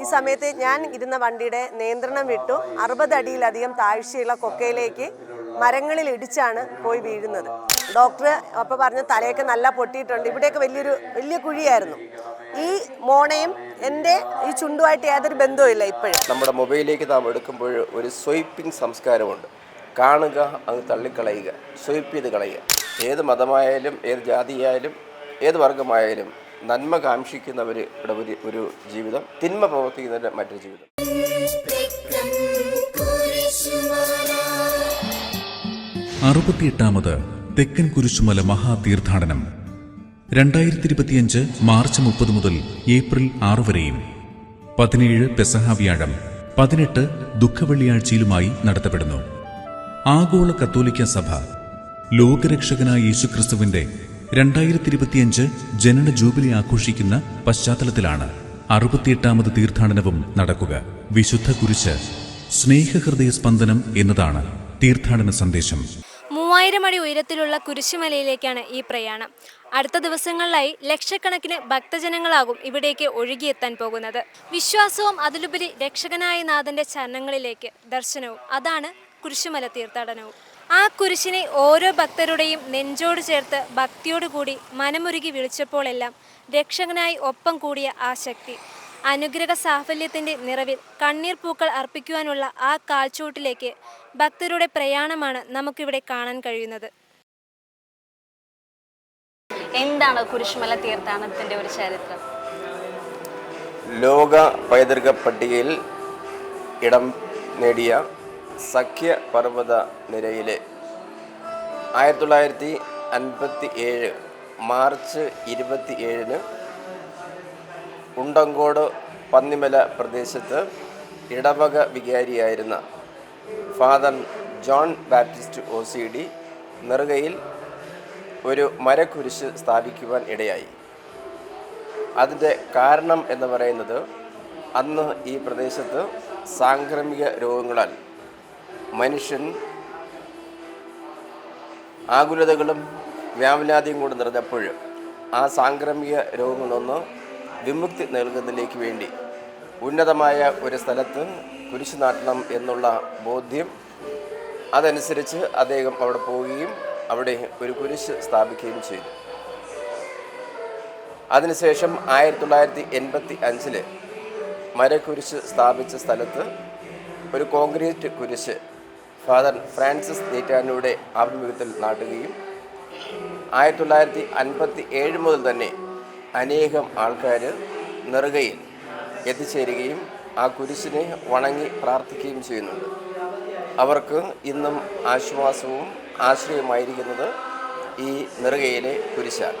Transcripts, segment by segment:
ഈ സമയത്ത് ഞാൻ ഇരുന്ന വണ്ടിയുടെ നിയന്ത്രണം വിട്ടു. അറുപത് അടിയിലധികം താഴ്ചയുള്ള കൊക്കയിലേക്ക് മരങ്ങളിൽ ഇടിച്ചാണ് പോയി വീഴുന്നത്. ഡോക്ടർ അപ്പോൾ പറഞ്ഞു തലയൊക്കെ നല്ല പൊട്ടിയിട്ടുണ്ട്. ഇവിടെയൊക്കെ വലിയൊരു വലിയ കുഴിയായിരുന്നു. ഈ മോണയും എന്റെ ഈ ചുണ്ടുമായിട്ട് യാതൊരു ബന്ധവുമില്ല ഇപ്പോഴും. നമ്മുടെ മൊബൈലിലേക്ക് നാം എടുക്കുമ്പോൾ ഒരു സ്വൈപ്പിംഗ് സംസ്കാരമുണ്ട്. കാണുക അങ്ങ് തള്ളിക്കളയുക സ്വൈപ്പ് ചെയ്ത് കളയുക. ഏത് മതമായാലും ഏത് ജാതിയായാലും ഏത് വർഗമായാലും നന്മ കാക്ഷിക്കുന്നവർ ഇവിടെ ഒരു ഒരു ജീവിതം തിന്മ പ്രവർത്തിക്കുന്നവരുടെ മറ്റൊരു ജീവിതം. അറുപത്തിയെട്ടാമത് തെക്കൻ കുരിശുമല മഹാതീർത്ഥാടനം. രണ്ടായിരത്തി ഇരുപത്തിയഞ്ച് മാർച്ച് മുപ്പത് മുതൽ ഏപ്രിൽ ആറ് വരെയും. പതിനേഴ് പെസഹ വ്യാഴം പതിനെട്ട് ദുഃഖവെള്ളിയാഴ്ചയിലുമായി നടത്തപ്പെടുന്നു. ആഗോള കത്തോലിക്ക സഭ ലോകരക്ഷകനായ യേശുക്രിസ്തുവിന്റെ രണ്ടായിരത്തി ഇരുപത്തിയഞ്ച് ജനന ജൂബിലി ആഘോഷിക്കുന്ന പശ്ചാത്തലത്തിലാണ് അറുപത്തിയെട്ടാമത് തീർത്ഥാടനവും നടക്കുക. വിശുദ്ധ കുരിശ് സ്നേഹഹൃദയ സ്പന്ദനം എന്നതാണ് തീർത്ഥാടന സന്ദേശം. മൂവായിരം അടി ഉയരത്തിലുള്ള കുരിശുമലയിലേക്കാണ് ഈ പ്രയാണം. അടുത്ത ദിവസങ്ങളിലായി ലക്ഷക്കണക്കിന് ഭക്തജനങ്ങളാകും ഇവിടേക്ക് ഒഴുകിയെത്താൻ പോകുന്നത്. വിശ്വാസവും അതിലുപരി രക്ഷകനായ നാഥന്റെ ചരണങ്ങളിലേക്ക് ദർശനവും. അതാണ് കുരിശുമല തീർത്ഥാടനവും. ആ കുരിശിനെ ഓരോ ഭക്തരുടെയും നെഞ്ചോട് ചേർത്ത് ഭക്തിയോടുകൂടി മനമുരുകി വിളിച്ചപ്പോഴെല്ലാം രക്ഷകനായി ഒപ്പം കൂടിയ ആ ശക്തി. അനുഗ്രഹ സാഫല്യത്തിന്റെ നിറവിൽ കണ്ണീർ പൂക്കൾ അർപ്പിക്കുവാനുള്ള ആ കാൽച്ചൂട്ടിലേക്ക് ഭക്തരുടെ പ്രയാണമാണ് നമുക്കിവിടെ കാണാൻ കഴിയുന്നത്. എന്താണ് കുരിശുമല തീർത്ഥാടനത്തിന്റെ ഒരു ചരിത്രം? ലോക പൈതൃക പട്ടികയിൽ ഇടം നേടിയ സഖ്യ പർവത നിരയിലെ ആയിരത്തി തൊള്ളായിരത്തി അൻപത്തി ഏഴ് മാർച്ച് ഇരുപത്തി ഏഴിന് ഉണ്ടങ്കോട് പന്നിമല പ്രദേശത്ത് ഇടവക വികാരിയായിരുന്ന father John Baptist O C D നെറുകയിൽ ഒരു മരക്കുരിശ് സ്ഥാപിക്കുവാൻ ഇടയായി. അതിന്റെ കാരണം എന്ന് പറയുന്നത് അന്ന് ഈ പ്രദേശത്ത് സാംക്രമിക രോഗങ്ങളാൽ മനുഷ്യൻ ആകുലതകളും വ്യാകുലാതിയും കൂടെ നിറഞ്ഞപ്പോൾ ആ സാംക്രമിക രോഗങ്ങളൊന്ന് വിമുക്തി നൽകുന്നതിലേക്ക് വേണ്ടി ഉന്നതമായ ഒരു സ്ഥലത്ത് കുരിശു നാട്ടണം എന്നുള്ള ബോധ്യം അതനുസരിച്ച് അദ്ദേഹം അവിടെ പോവുകയും അവിടെ ഒരു കുരിശ് സ്ഥാപിക്കുകയും ചെയ്തു. അതിനുശേഷം ആയിരത്തി തൊള്ളായിരത്തി എൺപത്തി അഞ്ചിൽ മരക്കുരിശ് സ്ഥാപിച്ച സ്ഥലത്ത് ഒരു കോൺക്രീറ്റ് കുരിശ് ഫാദർ ഫ്രാൻസിസ് നീറ്റാനിയുടെ ആഭിമുഖ്യത്തിൽ നാട്ടുകയും ആയിരത്തി തൊള്ളായിരത്തി അൻപത്തി ഏഴ് മുതൽ തന്നെ അനേകം ആൾക്കാർ നെറുകയിൽ എത്തിച്ചേരുകയും ആ കുരിശിനെ വണങ്ങി പ്രാർത്ഥിക്കുകയും ചെയ്യുന്നുണ്ട്. അവർക്ക് ഇന്നും ആശ്വാസവും ആശ്രയമായിരിക്കുന്നത് ഈ നെറുകയിലെ കുരിശാണ്.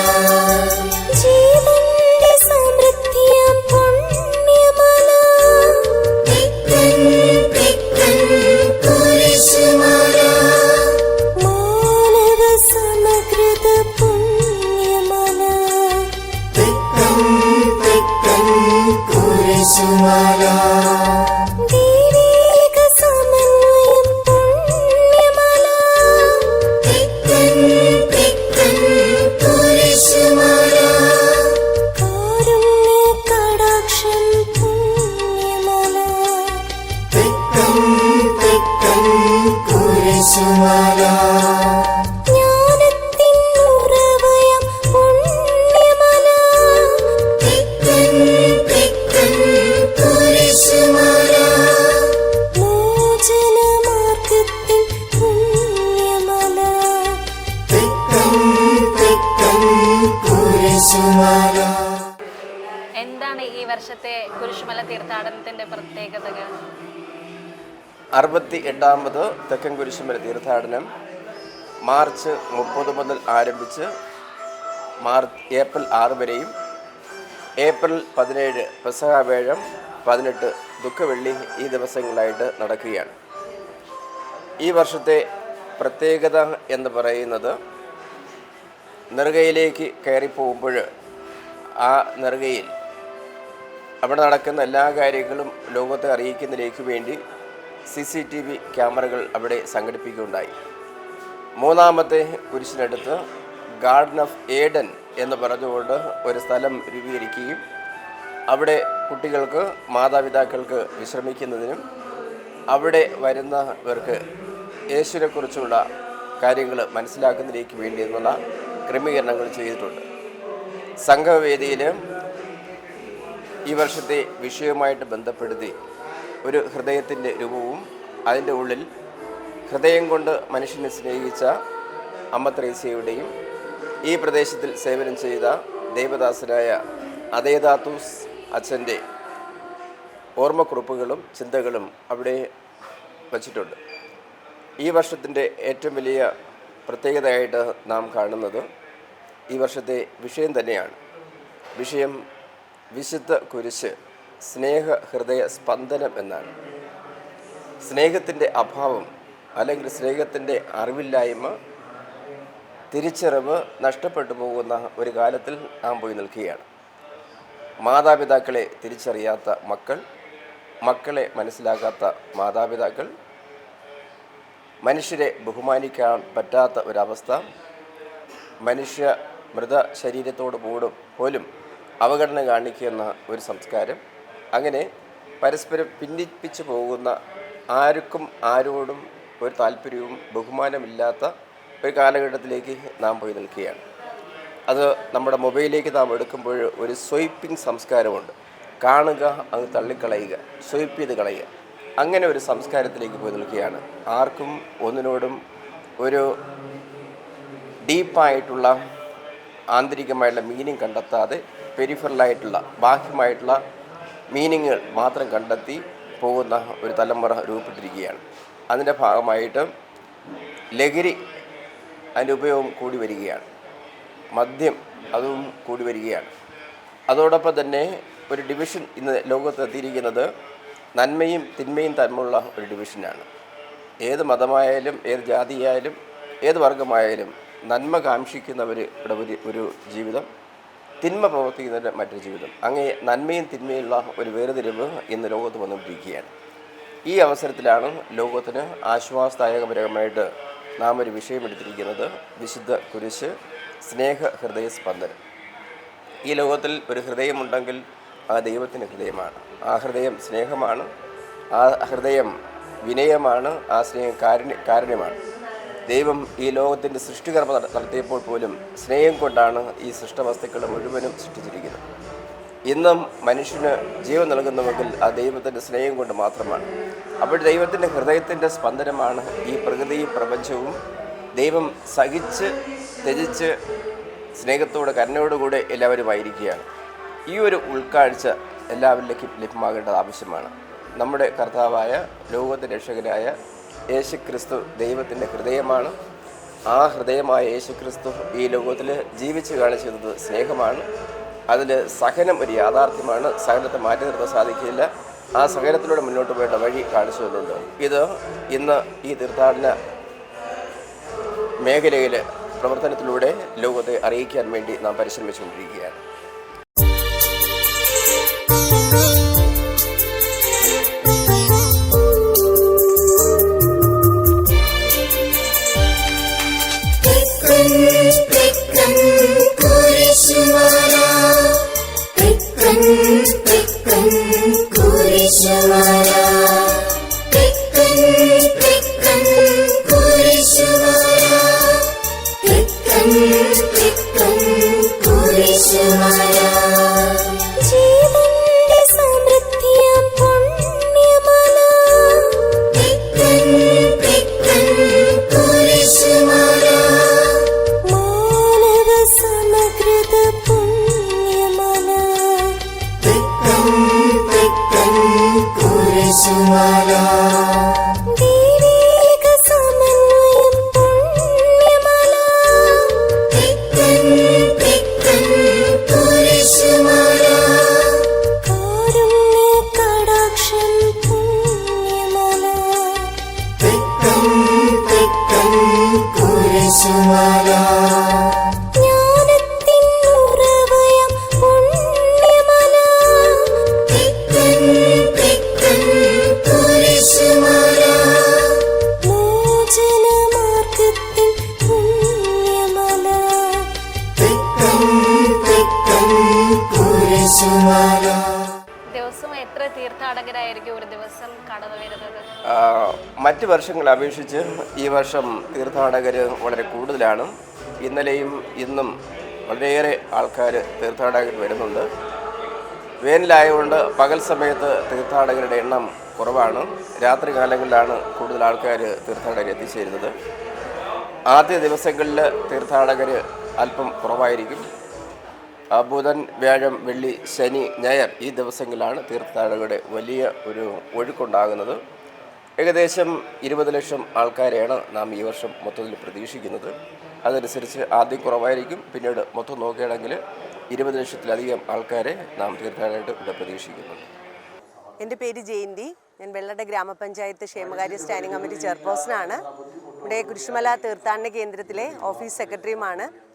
അറുപത്തി എട്ടാമത് തെക്കൻ കുരിശുമല തീർത്ഥാടനം മാർച്ച് മുപ്പത് മുതൽ ആരംഭിച്ച് മാർച്ച് ഏപ്രിൽ ആറ് വരെയും ഏപ്രിൽ പതിനേഴ് പെസഹാവേഴം പതിനെട്ട് ദുഃഖവെള്ളി ഈ ദിവസങ്ങളായിട്ട് നടക്കുകയാണ്. ഈ വർഷത്തെ പ്രത്യേകത എന്ന് പറയുന്നത് നെറുകയിലേക്ക് കയറിപ്പോകുമ്പോൾ ആ നെറുകയിൽ അവിടെ നടക്കുന്ന എല്ലാ കാര്യങ്ങളും ലോകത്തെ അറിയിക്കുന്നതിലേക്ക് വേണ്ടി സി സി ടി വി ക്യാമറകൾ അവിടെ സംഘടിപ്പിക്കുകയുണ്ടായി. മൂന്നാമത്തെ കുരിശിനടുത്ത് ഗാർഡൻ ഓഫ് ഏഡൻ എന്ന് പറഞ്ഞുകൊണ്ട് ഒരു സ്ഥലം രൂപീകരിക്കുകയും അവിടെ കുട്ടികൾക്ക് മാതാപിതാക്കൾക്ക് വിശ്രമിക്കുന്നതിനും അവിടെ വരുന്നവർക്ക് യേശുവിനെക്കുറിച്ചുള്ള കാര്യങ്ങൾ മനസ്സിലാക്കുന്നതിലേക്ക് വേണ്ടി എന്നുള്ള ക്രമീകരണങ്ങൾ ചെയ്തിട്ടുണ്ട്. സംഘവേദിയിൽ ഈ വർഷത്തെ വിഷയവുമായിട്ട് ബന്ധപ്പെടുത്തി ഒരു ഹൃദയത്തിന്റെ രൂപവും അതിന്റെ ഉള്ളിൽ ഹൃദയം കൊണ്ട് മനുഷ്യനെ സ്നേഹിച്ച അമ്മ ത്രേസ്യയുടെയും ഈ പ്രദേശത്തിൽ സേവനം ചെയ്ത ദേവദാസനായ അതേദാത്തൂസ് അച്ഛന്റെ ഓർമ്മക്കുറിപ്പുകളും ചിന്തകളും അവിടെ വച്ചിട്ടുണ്ട്. ഈ വർഷത്തിന്റെ ഏറ്റവും വലിയ പ്രത്യേകതയായിട്ട് നാം കാണുന്നത് ഈ വർഷത്തെ വിഷയം തന്നെയാണ്. വിഷയം വിശുദ്ധ കുരിശ്. സ്നേഹ ഹൃദയ സ്പന്ദനം എന്നാണ്. സ്നേഹത്തിന്റെ അഭാവം അല്ലെങ്കിൽ സ്നേഹത്തിന്റെ അറിവില്ലായ്മ തിരിച്ചറിവ് നഷ്ടപ്പെട്ടു പോകുന്ന ഒരു കാലത്തിൽ നാം പോയി നിൽക്കുകയാണ്. മാതാപിതാക്കളെ തിരിച്ചറിയാത്ത മക്കൾ മക്കളെ മനസ്സിലാക്കാത്ത മാതാപിതാക്കൾ മനുഷ്യരെ ബഹുമാനിക്കാൻ പറ്റാത്ത ഒരവസ്ഥ മനുഷ്യ മൃത ശരീരത്തോട് പോലും പോലും അവഗണന കാണിക്കുന്ന ഒരു സംസ്കാരം അങ്ങനെ പരസ്പരം ഭിന്നിപ്പിച്ചു പോകുന്ന ആർക്കും ആരോടും ഒരു താല്പര്യവും ബഹുമാനമില്ലാത്ത ഒരു കാലഘട്ടത്തിലേക്ക് നാം പോയി നിൽക്കുകയാണ്. അത് നമ്മുടെ മൊബൈലിലേക്ക് നാം എടുക്കുമ്പോൾ ഒരു സ്വൈപ്പിംഗ് സംസ്കാരമുണ്ട്. കാണുക അങ്ങ് തള്ളിക്കളയുക സ്വൈപ്പ് ചെയ്ത് കളയുക. അങ്ങനെ ഒരു സംസ്കാരത്തിലേക്ക് പോയി നിൽക്കുകയാണ്. ആർക്കും ഒന്നിനോടും ഒരു ഡീപ്പായിട്ടുള്ള ആന്തരികമായിട്ടുള്ള മീനിങ് കണ്ടെത്താതെ പെരിഫറലായിട്ടുള്ള ബാഹ്യമായിട്ടുള്ള മീനിങ്ങുകൾ മാത്രം കണ്ടെത്തി പോകുന്ന ഒരു തലമുറ രൂപപ്പെട്ടിരിക്കുകയാണ്. അതിന്റെ ഭാഗമായിട്ട് ലഹരി അതിന്റെ ഉപയോഗം കൂടി വരികയാണ്. മദ്യം അതും കൂടി വരികയാണ്. അതോടൊപ്പം തന്നെ ഒരു ഡിവിഷൻ ഇന്ന് ലോകത്ത് എത്തിയിരിക്കുന്നത് നന്മയും തിന്മയും തമ്മിലുള്ള ഒരു ഡിവിഷനാണ് ഏത് മതമായാലും ഏത് ജാതിയായാലും ഏത് വർഗമായാലും നന്മ കാക്ഷിക്കുന്നവരുടെ ഒരു ഒരു ജീവിതം തിന്മ പ്രവർത്തിക്കുന്നവരുടെ മറ്റൊരു ജീവിതം. അങ്ങനെ നന്മയും തിന്മയുള്ള ഒരു വേർതിരിവ് ഇന്ന് ലോകത്ത് വന്നുകൊണ്ടിരിക്കുകയാണ്. ഈ അവസരത്തിലാണ് ലോകത്തിന് ആശ്വാസദായകപരമായിട്ട് നാം ഒരു വിഷയമെടുത്തിരിക്കുന്നത് വിശുദ്ധ കുരിശ് സ്നേഹ ഹൃദയ സ്പന്ദനം. ഈ ലോകത്തിൽ ഒരു ഹൃദയമുണ്ടെങ്കിൽ ആ ദൈവത്തിന്റെ ഹൃദയമാണ്. ആ ഹൃദയം സ്നേഹമാണ്. ആ ഹൃദയം വിനയമാണ്. ആ സ്നേഹം കാരുണ്യ കാരുണ്യമാണ്. ദൈവം ഈ ലോകത്തിന്റെ സൃഷ്ടികർമ്മ നട- നടത്തിയപ്പോൾ പോലും സ്നേഹം കൊണ്ടാണ് ഈ സൃഷ്ടവസ്തുക്കൾ മുഴുവനും സൃഷ്ടിച്ചിരിക്കുന്നത്. ഇന്നും മനുഷ്യന് ജീവൻ നൽകുന്നുവെങ്കിൽ ആ ദൈവത്തിന്റെ സ്നേഹം കൊണ്ട് മാത്രമാണ്. അപ്പോൾ ദൈവത്തിന്റെ ഹൃദയത്തിന്റെ സ്പന്ദനമാണ് ഈ പ്രകൃതിയും പ്രപഞ്ചവും. ദൈവം സഹിച്ച് ത്യജിച്ച് സ്നേഹത്തോടെ കരുണയോടുകൂടെ എല്ലാവരുമായിരിക്കുകയാണ് ഈ ഒരു ഉൾക്കാഴ്ച എല്ലാവരിലേക്കും ലഭ്യമാകേണ്ടത് ആവശ്യമാണ്. നമ്മുടെ കർത്താവായ ലോകത്തിന്റെ രക്ഷകനായ യേശുക്രിസ്തു ദൈവത്തിന്റെ ഹൃദയമാണ്. ആ ഹൃദയമായ യേശു ക്രിസ്തു ഈ ലോകത്തിൽ ജീവിച്ചു കാണിച്ചത് സ്നേഹമാണ്. അതിൽ സഹനം ഒരു യാഥാർത്ഥ്യമാണ്. സഹനത്തെ മാറ്റി നിർത്താൻ സാധിക്കില്ല ആ സഹനത്തിലൂടെ മുന്നോട്ട് പോയിട്ട് വഴി കാണിച്ചു തന്നുണ്ട് ഇത് ഇന്ന് ഈ തീർത്ഥാടന മേഖലയിൽ പ്രവർത്തനത്തിലൂടെ ലോകത്തെ അറിയിക്കാൻ വേണ്ടി നാം പരിശ്രമിച്ചുകൊണ്ടിരിക്കുകയാണ്. കുരിശുമല ദൈവിക ഒരു ദിവസം കടന്നു മറ്റ് വർഷങ്ങളെ അപേക്ഷിച്ച് ഈ വർഷം തീർത്ഥാടകർ വളരെ കൂടുതലാണ്. ഇന്നലെയും ഇന്നും വളരെയേറെ ആൾക്കാർ തീർത്ഥാടകർ വരുന്നുണ്ട്. വേനലായതുകൊണ്ട് പകൽ സമയത്ത് തീർത്ഥാടകരുടെ എണ്ണം കുറവാണ്. രാത്രി കാലങ്ങളിലാണ് കൂടുതൽ ആൾക്കാർ തീർത്ഥാടകർ എത്തിച്ചേരുന്നത്. ആദ്യ ദിവസങ്ങളിൽ തീർത്ഥാടകർ അല്പം കുറവായിരിക്കും. ബുധൻ വ്യാഴം വെള്ളി ശനി ഞായർ ഈ ദിവസങ്ങളിലാണ് തീർത്ഥാടകരുടെ വലിയ ഒരു ഒഴുക്കുണ്ടാകുന്നത്. ഏകദേശം ഇരുപത് ലക്ഷം ആൾക്കാരെയാണ് നാം ഈ വർഷം മൊത്തത്തിൽ പ്രതീക്ഷിക്കുന്നത്. അതനുസരിച്ച് ആദ്യം കുറവായിരിക്കും. പിന്നീട് മൊത്തം നോക്കുകയാണെങ്കിൽ ഇരുപത് ലക്ഷത്തിലധികം ആൾക്കാരെ നാം തീർത്ഥാടകരായിട്ട് ഇവിടെ പ്രതീക്ഷിക്കുന്നുണ്ട്. എന്റെ പേര് ജയന്തി. ഞാൻ വെള്ളട ഗ്രാമപഞ്ചായത്ത് ക്ഷേമകാര്യ സ്റ്റാൻഡിംഗ് കമ്മിറ്റി ചെയർപേഴ്സണാണ്. ഇവിടെ കുരിശുമല തീർത്ഥാടന കേന്ദ്രത്തിലെ ഓഫീസ് സെക്രട്ടറിയുമാണ്.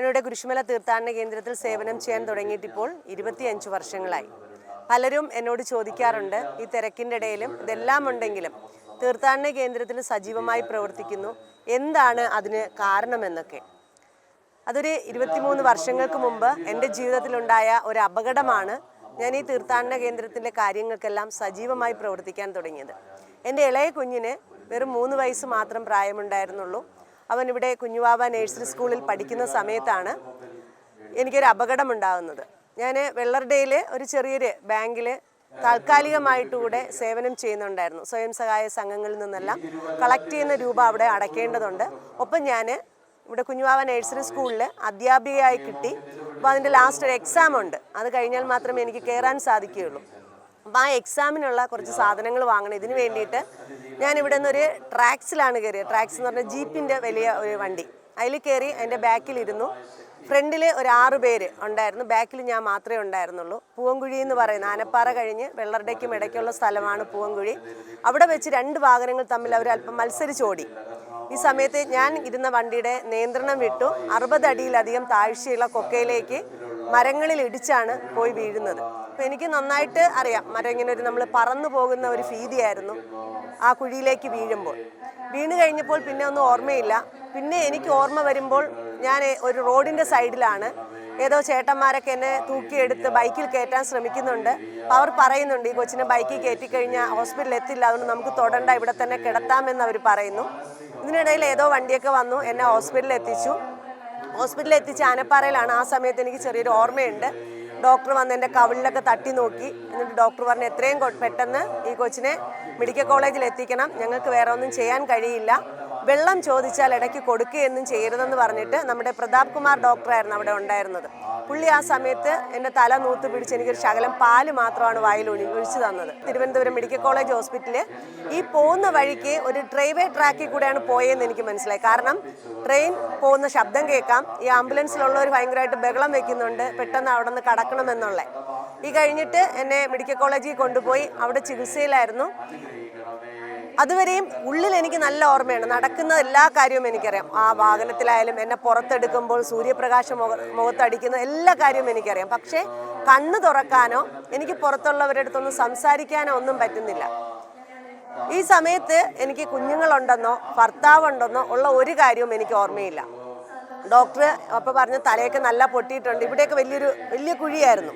ഞാനിവിടെ കുരിശുമല തീർത്ഥാടന കേന്ദ്രത്തിൽ സേവനം ചെയ്യാൻ തുടങ്ങിയിട്ട് ഇപ്പോൾ ഇരുപത്തിയഞ്ച് വർഷങ്ങളായി. പലരും എന്നോട് ചോദിക്കാറുണ്ട് ഈ തിരക്കിന്റെ ഇടയിലും ഇതെല്ലാം ഉണ്ടെങ്കിലും തീർത്ഥാടന കേന്ദ്രത്തിൽ സജീവമായി പ്രവർത്തിക്കുന്നു എന്താണ് അതിന് കാരണമെന്നൊക്കെ. അതൊരു ഇരുപത്തിമൂന്ന് വർഷങ്ങൾക്ക് മുമ്പ് എന്റെ ജീവിതത്തിലുണ്ടായ ഒരു അപകടമാണ് ഞാൻ ഈ തീർത്ഥാടന കേന്ദ്രത്തിന്റെ കാര്യങ്ങൾക്കെല്ലാം സജീവമായി പ്രവർത്തിക്കാൻ തുടങ്ങിയത്. എന്റെ ഇളയ കുഞ്ഞിന് വെറും മൂന്ന് വയസ്സ് മാത്രം പ്രായമുണ്ടായിരുന്നുള്ളൂ. അവൻ ഇവിടെ കുഞ്ഞുവാവ നേഴ്സറി സ്കൂളിൽ പഠിക്കുന്ന സമയത്താണ് എനിക്കൊരു അപകടം ഉണ്ടാകുന്നത് ഞാൻ വെള്ളർഡേയിൽ ഒരു ചെറിയൊരു ബാങ്കിൽ താൽക്കാലികമായിട്ടുകൂടെ സേവനം ചെയ്യുന്നുണ്ടായിരുന്നു. സ്വയം സഹായ സംഘങ്ങളിൽ നിന്നെല്ലാം കളക്ട് ചെയ്യുന്ന രൂപ അവിടെ അടയ്ക്കേണ്ടതുണ്ട് ഒപ്പം ഞാൻ ഇവിടെ കുഞ്ഞുവാവ നേഴ്സറി സ്കൂളിൽ അധ്യാപികയായി കിട്ടി. അപ്പോൾ അതിന്റെ ലാസ്റ്റ് ഒരു എക്സാം ഉണ്ട്. അത് കഴിഞ്ഞാൽ മാത്രമേ എനിക്ക് കയറാൻ സാധിക്കുകയുള്ളൂ. ആ എക്സാമിനുള്ള കുറച്ച് സാധനങ്ങൾ വാങ്ങണം. ഇതിന് വേണ്ടിയിട്ട് ഞാൻ ഇവിടെ നിന്നൊരു ട്രാക്സിലാണ് കയറിയത്. ട്രാക്സ് എന്ന് പറഞ്ഞാൽ ജീപ്പിന്റെ വലിയ ഒരു വണ്ടി. അതിൽ കയറി അതിന്റെ ബാക്കിലിരുന്നു. ഫ്രണ്ടിൽ ഒരു ആറ് പേര് ഉണ്ടായിരുന്നു. ബാക്കിൽ ഞാൻ മാത്രമേ ഉണ്ടായിരുന്നുള്ളൂ. പൂവൻകുഴി എന്ന് പറയുന്ന ആനപ്പാറ കഴിഞ്ഞ് വെള്ളറടയ്ക്കും ഇടയ്ക്കുള്ള സ്ഥലമാണ് പൂവൻകുഴി. അവിടെ വെച്ച് രണ്ട് വാഹനങ്ങൾ തമ്മിൽ അവർ അല്പം മത്സരിച്ചോടി. ഈ സമയത്ത് ഞാൻ ഇരുന്ന വണ്ടിയുടെ നിയന്ത്രണം വിട്ടു. അറുപത് അടിയിലധികം താഴ്ചയുള്ള കൊക്കയിലേക്ക് മരങ്ങളിൽ ഇടിച്ചാണ് പോയി വീഴുന്നത്. അപ്പോൾ എനിക്ക് നന്നായിട്ട് അറിയാം മരം ഇങ്ങനെ ഒരു നമ്മൾ പറന്നു പോകുന്ന ഒരു ഭീതിയായിരുന്നു ആ കുഴിയിലേക്ക് വീഴുമ്പോൾ. വീണ് കഴിഞ്ഞപ്പോൾ പിന്നെ ഒന്നും ഓർമ്മയില്ല. പിന്നെ എനിക്ക് ഓർമ്മ വരുമ്പോൾ ഞാൻ ഒരു റോഡിന്റെ സൈഡിലാണ്. ഏതോ ചേട്ടന്മാരൊക്കെ എന്നെ തൂക്കിയെടുത്ത് ബൈക്കിൽ കയറ്റാൻ ശ്രമിക്കുന്നുണ്ട്. അപ്പോൾ അവർ പറയുന്നുണ്ട് ഈ കൊച്ചിനെ ബൈക്കിൽ കയറ്റിക്കഴിഞ്ഞാൽ ഹോസ്പിറ്റലിൽ എത്തില്ല. അതുകൊണ്ട് നമുക്ക് തൊടണ്ട. ഇവിടെ തന്നെ കിടത്താമെന്ന് അവർ പറയുന്നു. ഇതിനിടയിൽ ഏതോ വണ്ടിയൊക്കെ വന്നു എന്നെ ഹോസ്പിറ്റലിൽ എത്തിച്ചു. ഹോസ്പിറ്റലിൽ എത്തിച്ച് ആനപ്പാറയിലാണ്. ആ സമയത്ത് എനിക്ക് ചെറിയൊരു ഓർമ്മയുണ്ട്. ഡോക്ടർ വന്ന് എന്റെ കവിളിലൊക്കെ തട്ടി നോക്കി. എന്നിട്ട് ഡോക്ടർ പറഞ്ഞു എത്രയും പെട്ടെന്ന് ഈ കൊച്ചിനെ മെഡിക്കൽ കോളേജിൽ എത്തിക്കണം ഞങ്ങൾക്ക് വേറെ ഒന്നും ചെയ്യാൻ കഴിയില്ല. വെള്ളം ചോദിച്ചാൽ ഇടയ്ക്ക് കൊടുക്കുകയൊന്നും ചെയ്യരുതെന്ന് പറഞ്ഞിട്ട് നമ്മുടെ പ്രതാപ് കുമാർ ഡോക്ടറായിരുന്നു അവിടെ ഉണ്ടായിരുന്നത്. പുള്ളി ആ സമയത്ത് എന്റെ തല നൂത്ത് പിടിച്ച് എനിക്കൊരു ശകലം പാൽ മാത്രമാണ് വായിൽ ഒഴി ഒഴിച്ചു തന്നത്. തിരുവനന്തപുരം മെഡിക്കൽ കോളേജ് ഹോസ്പിറ്റലിൽ ഈ പോകുന്ന വഴിക്ക് ഒരു ഡ്രൈവേ ട്രാക്കിൽ കൂടെയാണ് പോയതെന്ന് എനിക്ക് മനസ്സിലായി. കാരണം ട്രെയിൻ പോകുന്ന ശബ്ദം കേൾക്കാം. ഈ ആംബുലൻസിലുള്ളവർ ഭയങ്കരമായിട്ട് ബഹളം വെക്കുന്നുണ്ട്. പെട്ടെന്ന് അവിടെ നിന്ന് കടക്കണമെന്നുള്ള. ഈ കഴിഞ്ഞിട്ട് എന്നെ മെഡിക്കൽ കോളേജിൽ കൊണ്ടുപോയി അവിടെ ചികിത്സയിലായിരുന്നു. അതുവരെയും ഉള്ളിൽ എനിക്ക് നല്ല ഓർമ്മയാണ് നടക്കുന്ന എല്ലാ കാര്യവും എനിക്കറിയാം. ആ വാഹനത്തിലായാലും എന്നെ പുറത്തെടുക്കുമ്പോൾ സൂര്യപ്രകാശം മുഖ മുഖത്തടിക്കുന്ന എല്ലാ കാര്യവും എനിക്കറിയാം. പക്ഷേ കണ്ണ് തുറക്കാനോ എനിക്ക് പുറത്തുള്ളവരുടെ അടുത്തൊന്നും സംസാരിക്കാനോ ഒന്നും പറ്റുന്നില്ല. ഈ സമയത്ത് എനിക്ക് കുഞ്ഞുങ്ങളുണ്ടെന്നോ ഭർത്താവുണ്ടെന്നോ ഉള്ള ഒരു കാര്യവും എനിക്ക് ഓർമ്മയില്ല. ഡോക്ടർ അപ്പോൾ പറഞ്ഞു തലയൊക്കെ നല്ല പൊട്ടിയിട്ടുണ്ട്. ഇവിടെയൊക്കെ വലിയൊരു വലിയ കുഴിയായിരുന്നു.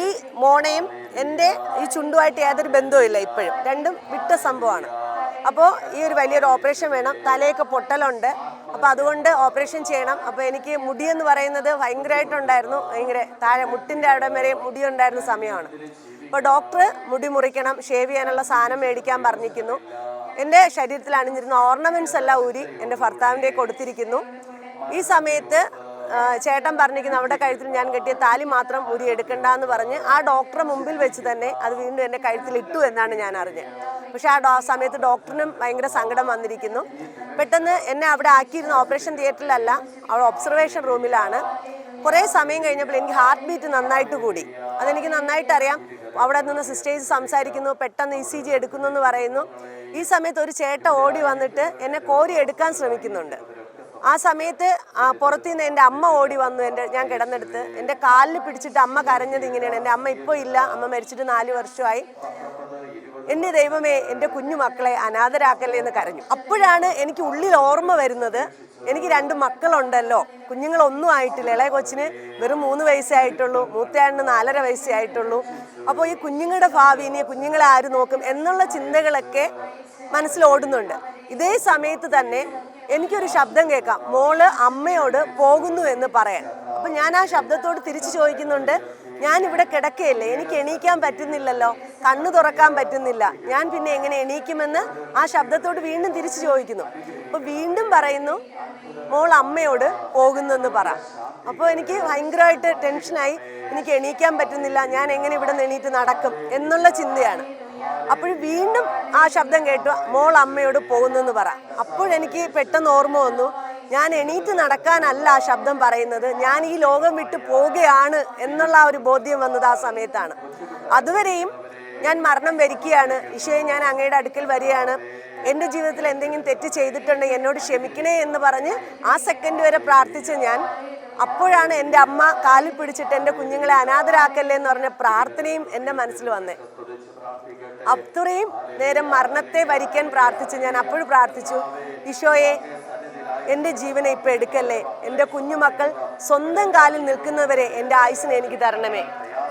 ഈ മോണയും എന്റെ ഈ ചുണ്ടുമായിട്ട് യാതൊരു ബന്ധവുമില്ല ഇപ്പോഴും. രണ്ടും വിട്ട സംഭവമാണ്. അപ്പോൾ ഈ ഒരു വലിയൊരു ഓപ്പറേഷൻ വേണം. തലയൊക്കെ പൊട്ടലുണ്ട്. അപ്പോൾ അതുകൊണ്ട് ഓപ്പറേഷൻ ചെയ്യണം. അപ്പോൾ എനിക്ക് മുടി എന്ന് പറയുന്നത് ഭയങ്കരമായിട്ടുണ്ടായിരുന്നു ഭയങ്കര താഴെ മുട്ടിന്റെ അവിടെ വരെ മുടി ഉണ്ടായിരുന്ന സമയമാണ്. അപ്പോൾ ഡോക്ടർ മുടി മുറിക്കണം ഷേവ് ചെയ്യാനുള്ള സാധനം മേടിക്കാൻ പറഞ്ഞിരിക്കുന്നു. എന്റെ ശരീരത്തിൽ അണിഞ്ഞിരുന്ന ഓർണമെന്റ്സ് എല്ലാം ഊരി എന്റെ ഭർത്താവിന്റെ കൊടുത്തിരിക്കുന്നു. ഈ സമയത്ത് ചേട്ടൻ പറഞ്ഞിരിക്കുന്ന അവിടെ കഴുത്തിൽ ഞാൻ കെട്ടിയ താലി മാത്രം ഊരി എടുക്കണ്ട എന്ന് പറഞ്ഞ് ആ ഡോക്ടറെ മുമ്പിൽ വെച്ച് തന്നെ അത് വീണ്ടും എന്റെ കഴുത്തിൽ ഇട്ടു എന്നാണ് ഞാൻ അറിഞ്ഞത്. പക്ഷേ ആ സമയത്ത് ഡോക്ടറിനും ഭയങ്കര സങ്കടം വന്നിരിക്കുന്നു. പെട്ടെന്ന് എന്നെ അവിടെ ആക്കിയിരുന്ന ഓപ്പറേഷൻ തിയേറ്ററിലല്ല അവിടെ ഒബ്സർവേഷൻ റൂമിലാണ്. കുറേ സമയം കഴിഞ്ഞപ്പോൾ എനിക്ക് ഹാർട്ട് ബീറ്റ് നന്നായിട്ട് കൂടി. അതെനിക്ക് നന്നായിട്ട് അറിയാം. അവിടെ നിന്ന് സിസ്റ്റേഴ്സ് സംസാരിക്കുന്നു പെട്ടെന്ന് ഇ സി ജി എടുക്കുന്നു എന്ന് പറയുന്നു. ഈ സമയത്ത് ഒരു ചേട്ട ഓടി വന്നിട്ട് എന്നെ കോരി എടുക്കാൻ ശ്രമിക്കുന്നുണ്ട്. ആ സമയത്ത് പുറത്തു നിന്ന് എന്റെ അമ്മ ഓടി വന്നു എന്റെ ഞാൻ കിടന്നെടുത്ത്. എന്റെ കാലിൽ പിടിച്ചിട്ട് അമ്മ കരഞ്ഞത് ഇങ്ങനെയാണ്. എന്റെ അമ്മ ഇപ്പോൾ ഇല്ല. അമ്മ മരിച്ചിട്ട് നാല് വർഷമായി. എന്റെ ദൈവമേ എന്റെ കുഞ്ഞു മക്കളെ അനാഥരാക്കല്ലേ എന്ന് കരഞ്ഞു. അപ്പോഴാണ് എനിക്ക് ഉള്ളിൽ ഓർമ്മ വരുന്നത്. എനിക്ക് രണ്ട് മക്കളുണ്ടല്ലോ. കുഞ്ഞുങ്ങളൊന്നും ആയിട്ടില്ല. ഇളയ കൊച്ചിന് വെറും മൂന്ന് വയസ്സായിട്ടുള്ളൂ ആയിട്ടുള്ളൂ. നാലര വയസ്സേ ആയിട്ടുള്ളൂ. അപ്പോൾ ഈ കുഞ്ഞുങ്ങളുടെ ഭാവി ഇനി കുഞ്ഞുങ്ങളെ ആര് നോക്കും എന്നുള്ള ചിന്തകളൊക്കെ മനസ്സിലോടുന്നുണ്ട് ഇതേ സമയത്ത് തന്നെ എനിക്കൊരു ശബ്ദം കേൾക്കാം. മോൾ അമ്മയോട് പോകുന്നു എന്ന് പറയാൻ. അപ്പം ഞാൻ ആ ശബ്ദത്തോട് തിരിച്ചു ചോദിക്കുന്നുണ്ട് ഞാൻ ഇവിടെ കിടക്കുകയല്ലേ എനിക്ക് എണീക്കാൻ പറ്റുന്നില്ലല്ലോ. കണ്ണു തുറക്കാൻ പറ്റുന്നില്ല. ഞാൻ പിന്നെ എങ്ങനെ എണീക്കുമെന്ന്? ആ ശബ്ദത്തോട് വീണ്ടും തിരിച്ചു ചോദിക്കുന്നു. അപ്പോൾ വീണ്ടും പറയുന്നു മോൾ അമ്മയോട് പോകുന്നെന്ന് പറ. അപ്പോൾ എനിക്ക് ഭയങ്കരമായിട്ട് ടെൻഷനായി എനിക്ക് എണീക്കാൻ പറ്റുന്നില്ല. ഞാൻ എങ്ങനെ ഇവിടെ നിന്ന് എണീറ്റ് നടക്കും? എന്നുള്ള ചിന്തയാണ്. അപ്പോൾ വീണ്ടും ആ ശബ്ദം കേട്ടു മോൾ അമ്മയോട് പോകുന്നെന്ന് പറ. അപ്പോഴെനിക്ക് പെട്ടെന്ന് ഓർമ്മ വന്നു ഞാൻ എണീറ്റ് നടക്കാനല്ല ആ ശബ്ദം പറയുന്നത് ഞാൻ ഈ ലോകം വിട്ട് പോവുകയാണ് എന്നുള്ള ഒരു ബോധ്യം വന്നത് ആ സമയത്താണ്. അതുവരെയും ഞാൻ മരണം വരിക്കുകയാണ് ഈശോയെ ഞാൻ അങ്ങയുടെ അടുക്കൽ വരികയാണ്. എന്റെ ജീവിതത്തിൽ എന്തെങ്കിലും തെറ്റ് ചെയ്തിട്ടുണ്ടെങ്കിൽ എന്നോട് ക്ഷമിക്കണേ എന്ന് പറഞ്ഞ് ആ സെക്കൻഡ് വരെ പ്രാർത്ഥിച്ച ഞാൻ അപ്പോഴാണ് എന്റെ അമ്മ കാലിൽ പിടിച്ചിട്ട് എന്റെ കുഞ്ഞുങ്ങളെ അനാഥരാക്കല്ലേ എന്ന് പറഞ്ഞ പ്രാർത്ഥനയും എന്റെ മനസ്സിൽ വന്നേ. അത്രയും നേരം മരണത്തെ വരിക്കാൻ പ്രാർത്ഥിച്ചു ഞാൻ അപ്പോഴും പ്രാർത്ഥിച്ചു ഈശോയെ എന്റെ ജീവനെ ഇപ്പം എടുക്കല്ലേ? എന്റെ കുഞ്ഞുമക്കൾ സ്വന്തം കാലിൽ നിൽക്കുന്നവരെ എന്റെ ആയുസിനെ എനിക്ക് തരണമേ.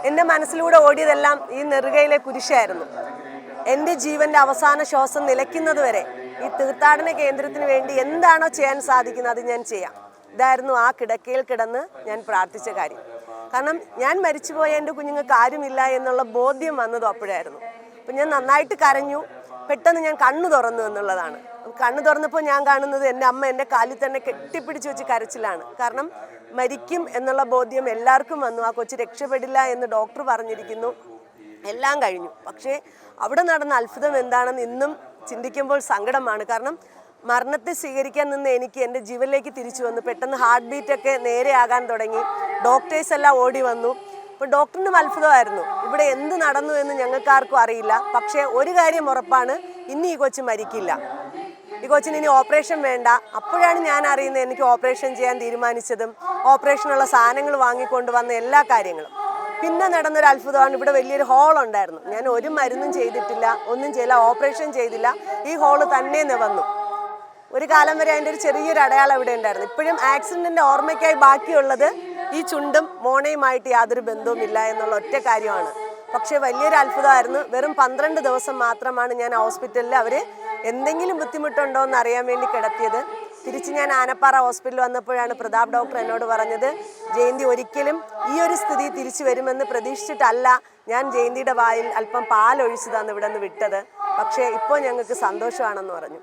എന്റെ മനസ്സിലൂടെ ഓടിയതെല്ലാം ഈ നെറുകയിലെ കുരിശായിരുന്നു. എന്റെ ജീവന്റെ അവസാന ശ്വാസം നിലയ്ക്കുന്നത് വരെ ഈ തീർത്ഥാടന കേന്ദ്രത്തിന് വേണ്ടി എന്താണോ ചെയ്യാൻ സാധിക്കുന്നത് അത് ഞാൻ ചെയ്യാം. ഇതായിരുന്നു ആ കിടക്കയിൽ കിടന്ന് ഞാൻ പ്രാർത്ഥിച്ച കാര്യം. കാരണം ഞാൻ മരിച്ചുപോയ എന്റെ കുഞ്ഞുങ്ങൾക്ക് ആരുമില്ല എന്നുള്ള ബോധ്യം വന്നതും അപ്പോഴായിരുന്നു. അപ്പം ഞാൻ നന്നായിട്ട് കരഞ്ഞു. പെട്ടെന്ന് ഞാൻ കണ്ണു തുറന്നു എന്നുള്ളതാണ്. കണ്ണു തുറന്നപ്പോൾ ഞാൻ കാണുന്നത് എന്റെ അമ്മ എന്റെ കാലിൽ തന്നെ കെട്ടിപ്പിടിച്ച് വെച്ച് കരച്ചിലാണ്. കാരണം മരിക്കും എന്നുള്ള ബോധ്യം എല്ലാവർക്കും വന്നു. ആ കൊച്ചു രക്ഷപ്പെടില്ല എന്ന് ഡോക്ടർ പറഞ്ഞിരിക്കുന്നു. എല്ലാം കഴിഞ്ഞു. പക്ഷേ അവിടെ നടന്ന അത്ഭുതം എന്താണെന്ന് ഇന്നും ചിന്തിക്കുമ്പോൾ സങ്കടമാണ്. കാരണം മരണത്തെ സ്വീകരിക്കാൻ നിന്ന് എനിക്ക് എന്റെ ജീവനിലേക്ക് തിരിച്ചു വന്നു. പെട്ടെന്ന് ഹാർട്ട് ബീറ്റൊക്കെ നേരെയാകാൻ തുടങ്ങി. ഡോക്ടേഴ്സ് എല്ലാം ഓടി വന്നു. അപ്പോൾ ഡോക്ടറിനും അത്ഭുതമായിരുന്നു ഇവിടെ എന്ത് നടന്നു എന്ന് ഞങ്ങൾക്കാർക്കും അറിയില്ല. പക്ഷേ ഒരു കാര്യം ഉറപ്പാണ് ഇനി ഈ കൊച്ചു മരിക്കില്ല. ഈ കൊച്ചിന് ഇനി ഓപ്പറേഷൻ വേണ്ട. അപ്പോഴാണ് ഞാൻ അറിയുന്നത് എനിക്ക് ഓപ്പറേഷൻ ചെയ്യാൻ തീരുമാനിച്ചതും ഓപ്പറേഷനുള്ള സാധനങ്ങൾ വാങ്ങിക്കൊണ്ട് വന്ന എല്ലാ കാര്യങ്ങളും. പിന്നെ നടന്നൊരു അത്ഭുതമാണ് ഇവിടെ വലിയൊരു ഹോൾ ഉണ്ടായിരുന്നു. ഞാൻ ഒരു മരുന്നും ചെയ്തിട്ടില്ല ഒന്നും ചെയ്യില്ല ഓപ്പറേഷൻ ചെയ്തില്ല. ഈ ഹോൾ തന്നെ വന്നു ഒരു കാലം വരെ അതിന്റെ ഒരു ചെറിയൊരു അടയാളം ഇവിടെ ഉണ്ടായിരുന്നു. ഇപ്പോഴും ആക്സിഡന്റിന്റെ ഓർമ്മയ്ക്കായി ബാക്കിയുള്ളത് ഈ ചുണ്ടും മോണയുമായിട്ട് യാതൊരു ബന്ധവുമില്ല എന്നുള്ള ഒറ്റ കാര്യമാണ്. പക്ഷേ വലിയൊരു അത്ഭുതമായിരുന്നു. വെറും പന്ത്രണ്ട് ദിവസം മാത്രമാണ് ഞാൻ ഹോസ്പിറ്റലിൽ അവർ എന്തെങ്കിലും ബുദ്ധിമുട്ടുണ്ടോ എന്ന് അറിയാൻ വേണ്ടി കിടത്തിയത്. തിരിച്ച് ഞാൻ ആനപ്പാറ ഹോസ്പിറ്റലിൽ വന്നപ്പോഴാണ് പ്രതാപ് ഡോക്ടർ എന്നോട് പറഞ്ഞത് ജയന്തി ഒരിക്കലും ഈ ഒരു സ്ഥിതി തിരിച്ചു വരുമെന്ന് പ്രതീക്ഷിച്ചിട്ടല്ല ഞാൻ ജയന്തിയുടെ വായിൽ അല്പം പാലൊഴിച്ചു തന്നു ഇവിടെ നിന്ന് വിട്ടത്. പക്ഷേ ഇപ്പോൾ ഞങ്ങൾക്ക് സന്തോഷമാണെന്ന് പറഞ്ഞു.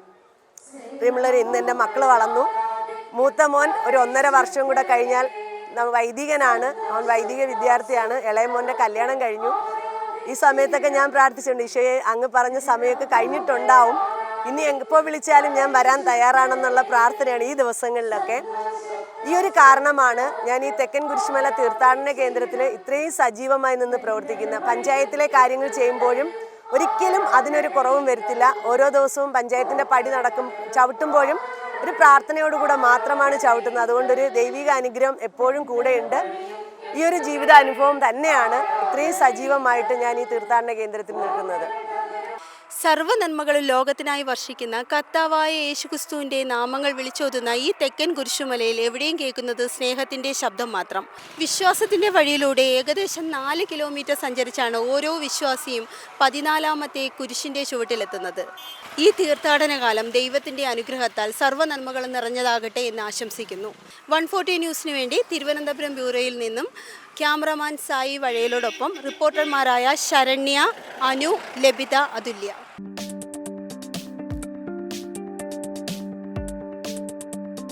പ്രിയമുള്ളവർ ഇന്ന് എന്റെ മക്കൾ വളർന്നു. മൂത്ത മോൻ ഒരു ഒന്നര വർഷം കൂടെ കഴിഞ്ഞാൽ വൈദികനാണ്. അവൻ വൈദിക വിദ്യാർത്ഥിയാണ്. ഇളയ മോന്റെ കല്യാണം കഴിഞ്ഞു. ഈ സമയത്തൊക്കെ ഞാൻ പ്രാർത്ഥിച്ചിട്ടുണ്ട് ഈശോയെ അങ്ങ് പറഞ്ഞ സമയമൊക്കെ കഴിഞ്ഞിട്ടുണ്ടാവും. ഇനി എപ്പോൾ വിളിച്ചാലും ഞാൻ വരാൻ തയ്യാറാണെന്നുള്ള പ്രാർത്ഥനയാണ് ഈ ദിവസങ്ങളിലൊക്കെ. ഈ ഒരു കാരണമാണ് ഞാൻ ഈ തെക്കൻ കുരിശുമല തീർത്ഥാടന കേന്ദ്രത്തിൽ ഇത്രയും സജീവമായി നിന്ന് പ്രവർത്തിക്കുന്ന. പഞ്ചായത്തിലെ കാര്യങ്ങൾ ചെയ്യുമ്പോഴും ഒരിക്കലും അതിനൊരു കുറവും വരുത്തില്ല. ഓരോ ദിവസവും പഞ്ചായത്തിന്റെ പടി നടക്കും ചവിട്ടുമ്പോഴും ഒരു പ്രാർത്ഥനയോടുകൂടെ മാത്രമാണ് ചവിട്ടുന്നത്. അതുകൊണ്ടൊരു ദൈവിക അനുഗ്രഹം എപ്പോഴും കൂടെയുണ്ട്. ഈ ഒരു ജീവിത അനുഭവം തന്നെയാണ് ഇത്രയും സജീവമായിട്ട് ഞാൻ ഈ തീർത്ഥാടന കേന്ദ്രത്തിൽ നിൽക്കുന്നത്. സർവ നന്മകളും ലോകത്തിനായി വർഷിക്കുന്ന കർത്താവായ യേശുക്രിസ്തുവിന്റെ നാമങ്ങൾ വിളിച്ചോതുന്ന ഈ തെക്കൻ കുരിശുമലയിൽ എവിടെയും കേൾക്കുന്നത് സ്നേഹത്തിന്റെ ശബ്ദം മാത്രം. വിശ്വാസത്തിന്റെ വഴിയിലൂടെ ഏകദേശം നാല് കിലോമീറ്റർ സഞ്ചരിച്ചാണ് ഓരോ വിശ്വാസിയും പതിനാലാമത്തെ കുരിശിന്റെ ചുവട്ടിലെത്തുന്നത്. ഈ തീർത്ഥാടന കാലം ദൈവത്തിന്റെ അനുഗ്രഹത്താൽ സർവ നന്മകളും നിറഞ്ഞതാകട്ടെ എന്ന് ആശംസിക്കുന്നു. വൺ ഫോർട്ടി ന്യൂസിന് വേണ്ടി തിരുവനന്തപുരം ബ്യൂറോയിൽ നിന്നും ക്യാമറമാൻ സായി വഴയിലോടൊപ്പം റിപ്പോർട്ടർമാരായ ശരണ്യ അനു ലബിത അതുല്യ.